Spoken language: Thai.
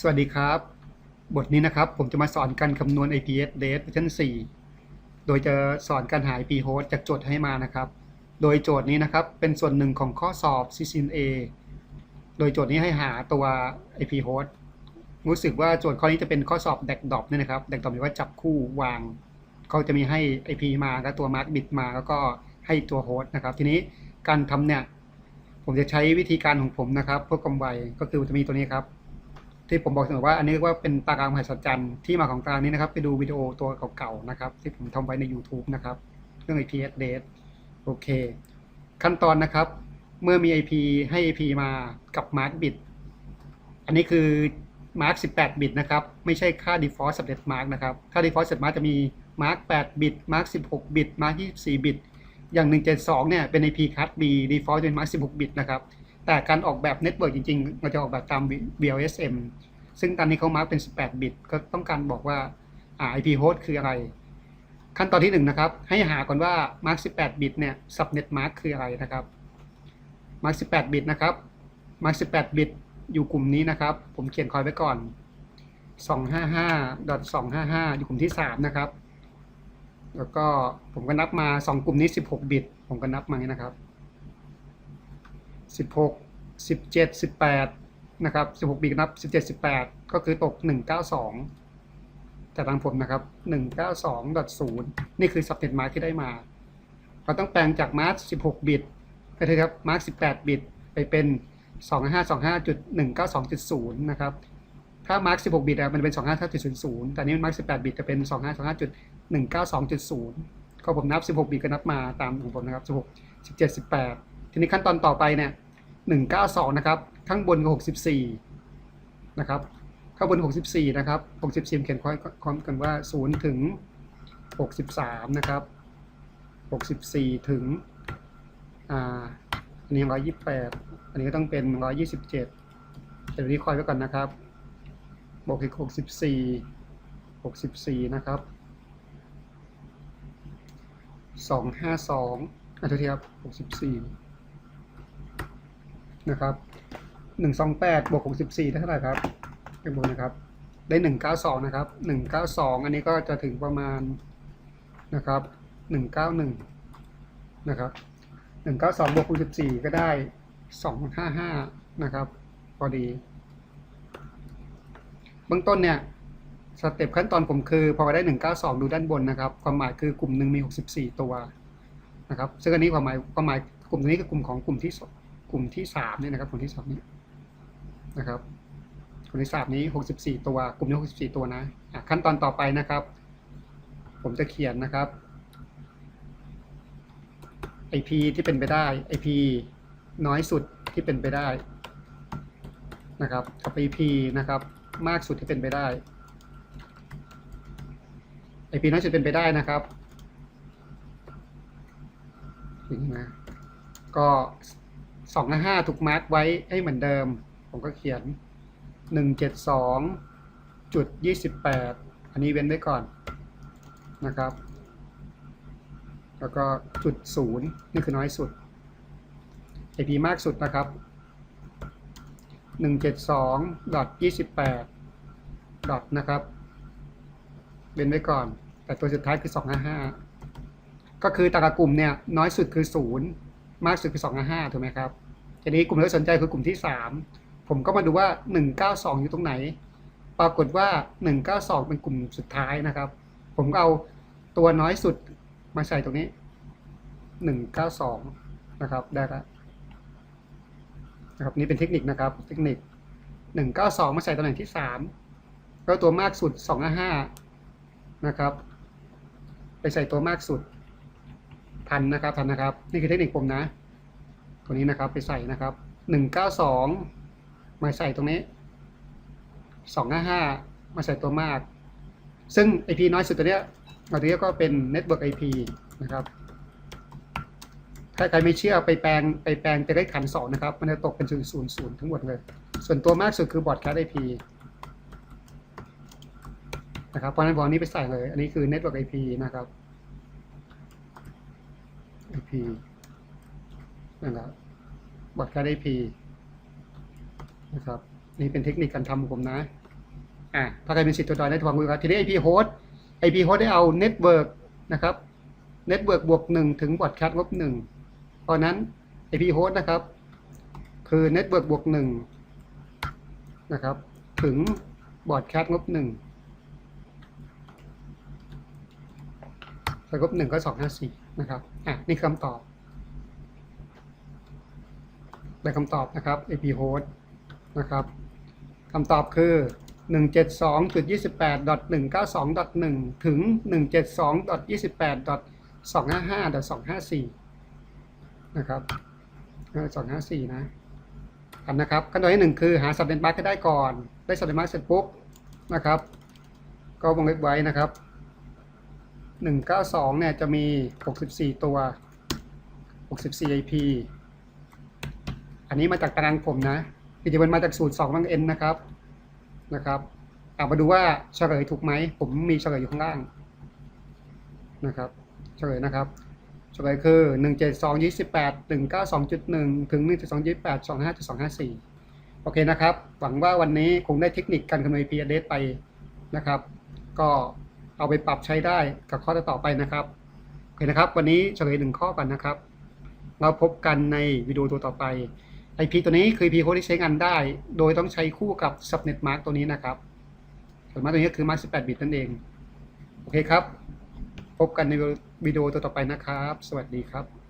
สวัสดีครับ บทนี้นะครับผมจะมาสอนการคำนวณ IPS date เวอร์ชัน4 โดยจะสอนการหา IP host จากโจทย์ให้มานะครับ โดยโจทย์นี้นะครับเป็นส่วนหนึ่งของข้อสอบ CCNA โดยโจทย์นี้ให้หาตัว IP host รู้สึกว่าโจทย์ข้อนี้จะเป็นข้อสอบ DAC DOP เนี่ยนะครับ DAC DOP หรือว่าจับคู่วาง เขาจะมีให้ IP มาก็ตัว mark bit มาแล้วก็ให้ตัว host นะครับ ทีนี้การทำเนี่ยผมจะใช้วิธีการของผมนะครับเพื่อความไวก็คือจะมีตัวนี้ครับ ที่ผมบอกเสมอว่าอันนี้เรียกว่าเป็นตารางมหัศจรรย์ที่มาของตารางนี้นะครับ ไปดูวิดีโอตัวเก่าๆนะครับ ที่ผมทำไว้ใน YouTube นะครับเรื่อง IPS date โอเค ขั้นตอนนะครับ เมื่อมี IP ให้ IP มากับ mark bit อันนี้คือ mark 18 bit นะครับ ไม่ใช่ค่า default subnet mark นะครับ ค่า default subnet mark จะมี mark 8 bit mark 16 bit mark 24 bit อย่าง 172 เนี่ย เป็น IP card B default เป็น mark 16 bit นะครับ แต่การออกแบบเน็ตเวิร์กจริงๆ เราจะออกแบบตาม VLSM ซึ่งตอนนี้เขามาร์กเป็น 18 บิต ก็ต้องการบอกว่า IP host คืออะไร ขั้นตอนที่1นะครับ ให้หาก่อนว่า mark 18 บิตเนี่ย subnet mark คืออะไรนะครับ mark 18 บิตนะครับ mark 18 บิตอยู่กลุ่มนี้นะครับ ผมเขียนคอยไว้ก่อน 255.255 อยู่กลุ่มที่ 3 นะครับ แล้วก็ผมก็นับมา 2 กลุ่มนี้ 16 บิต ผมก็นับมาอย่างนี้นะครับ สิบหกสิบเจ็ดสิบแปดนะครับสิบหกบีนับสิบเจ็ดสิบแปดก็คือตกหนึ่งเก้าสองแต่ทางผมนะครับหนึ่งเก้าสองดอทศูนย์นี่คือสับเน็ตมาที่ได้มา เราต้องแปลงจากมาร์คสิบหกบิตไปเลยครับมาร์คสิบแปดบิต ไปเป็นสองห้าสองห้าจุดหนึ่งเก้าสองจุดศูนย์นะครับถ้ามาร์คสิบหกบิตมันเป็นสองห้าจุดศูนย์ศูนย์แต่นี้มันมาร์คสิบแปดบิตจะเป็นสองห้าสองห้าจุดหนึ่งเก้าสองจุดศูนย์ก็ผมนับสิบหกบิตก็นับมาตามของผมนะครับสิบหกสิบเจ็ดสิบแปดทีนี้ขั้นตอนต่อไปเนี่ย หนึ่งเก้าสองนะครับ ข้างบนก็หกสิบสี่นะครับ ข้างบนหกสิบสี่นะครับหกสิบสี่เขียนความกันว่าศูนย์ถึงหกสิบสามนะครับหกสิบสี่ถึง อ่า อันนี้ร้อยยี่สิบแปดอันนี้ก็ต้องเป็นร้อยยี่สิบเจ็ดเดี๋ยวนี้คอยไว้ก่อนนะครับบวกอีกหกสิบสี่หกสิบสี่นะครับสองห้าสองอันทีครับหกสิบสี่ นะครับหนึ่งสองแปดบวกหกสิบสี่ได้เท่าไหร่ครับเป็นบวกนะครับ ได้หนึ่งเก้าสองนะครับหนึ่งเก้าสองอันนี้ก็จะถึงประมาณนะครับหนึ่งเก้าหนึ่งนะครับหนึ่งเก้าสองบวกหกสิบสี่ก็ได้สองห้าห้านะครับพอดีเบื้องต้นเนี่ยสเต็ปขั้นตอนผมคือพอได้หนึ่งเก้าสองดูด้านบนนะครับ ความหมายคือกลุ่มหนึ่งมีหกสิบสี่ตัวนะครับซึ่งอันนี้ความหมายความหมายกลุ่มนี้คือกลุ่มของกลุ่มที่สอง ลุ่มที่สามเนี่ยนะครับกลุ่มที่สามนี้นะครับกลุ่มที่สามนี้หกสิบสี่ตัว กลุ่มนี้หกสิบสี่ตัวนะะขั้นตอนต่อไปนะครับ ผมจะเขียนนะครับ IP ที่เป็นไปได้ IP น้อยสุดที่เป็นไปได้นะครับกับ IP นะครับ มากสุดที่เป็นไปได้ IP น้อยสุดเป็นไปได้นะครับถึงนี้นะก็ สองห้าถูกมาร์กไว้ให้เหมือนเดิม ผมก็เขียนหนึ่งเจ็ดสองจุดยี่สิบแปดอันนี้เว้นไว้ก่อนนะครับ แล้วก็จุดศูนย์นี่คือน้อยสุด IP มากสุดนะครับหนึ่งเจ็ดสองดอทยี่สิบแปดดอทนะครับเว้นไว้ก่อน แต่ตัวสุดท้ายคือสองห้าห้าก็คือตารางกลุ่มเนี่ยน้อยสุดคือศูนย์ มากสุดคือ2 5 5ถูกไหมครับทีนี้กลุ่มที่สนใจคือกลุ่มที่3ผมก็มาดูว่า192อยู่ตรงไหน ปรากฏว่า192เป็นกลุ่มสุดท้ายนะครับ ผมก็เอาตัวน้อยสุดมาใส่ตรงนี้192นะครับได้แล้วนะครับนี่เป็นเทคนิคนะครับ เทคนิค192มาใส่ตำแหน่งที่3แล้วตัวมากสุด255นะครับ ไปใส่ตัวมากสุด ทันนะครับทันนะครับ นี่คือเทคนิคผมนะ ตัวนี้นะครับไปใส่นะครับหนึ่งเก้าสองมาใส่ตรงนี้สองห้าห้ามาใส่ตัวมาก ซึ่ง IP น้อยสุดตัวเนี้ยตัวนี้ก็เป็น Network IP นะครับถ้าใครไม่เชื่อไปแปลงไปแปลงไปเลขขันสองนะครับ มันจะตกเป็นศูนย์ศูนย์ศูนย์ทั้งหมดเลย ส่วนตัวมากสุดคือบอร์ดแคส IP นะครับเพราะฉะนั้นบอร์ดนี้ไปใส่เลย อันนี้คือ Network IP นะครับ IP นะครับบอร์ดแคส IP นะครับ นี่เป็นเทคนิคการทำของผมนะอะถ้าใครเป็นสิทธิ์ตัวดอยได้ทวงคุยกันทีนี้ IP host IP host ได้เอา network นะครับ network บวกหนึ่งถึง broadcast ลบหนึ่งเพราะนั้น IP host นะครับ คือ network บวกหนึ่งนะครับ ถึง broadcast ลบหนึ่งลบหนึ่งก็สองห้าสี่ นะครับอะนี่คำตอบได้คำตอบนะครับ AP host นะครับคำตอบคือ 172.28.192.1 ถึง 172.28.255.254 นะครับ254 นะทำนะครับขั้นตอนที่หนึ่งคือหาสับเดนมาร์กให้ได้ก่อน ได้สับเดนมาร์กเสร็จปุ๊บนะครับ ก็วงเล็บไว้นะครับ 192 เนี่ยจะมี 64 ตัว 64 IP อันนี้มาจากตารางผมนะจริงๆมันมาจากสูตร2บาง n นะครับนะครับเอามาดูว่าเฉลยถูกไหม ผมมีเฉลยอยู่ข้างล่างนะครับ เฉลยนะครับ เฉลยคือ 172 28 192.1 ถึง 172 28 25 254 โอเคนะครับ หวังว่าวันนี้คงได้เทคนิคการคำนวณ IP address ไปนะครับ ก็ เอาไปปรับใช้ได้กับข้อต่อไปนะครับโอเคนะครับ วันนี้เฉลยหนึ่งข้อก่อนนะครับ เราพบกันในวิดีโอตัวต่อไป IP ตัวนี้คือ IP โค้ดที่ใช้งานได้ โดยต้องใช้คู่กับ subnet mask ตัวนี้นะครับส่วนมาร์กตัวนี้คือ mask 18 บิตนั่นเอง โอเคครับ พบกันในวิดีโอตัวต่อไปนะครับ สวัสดีครับ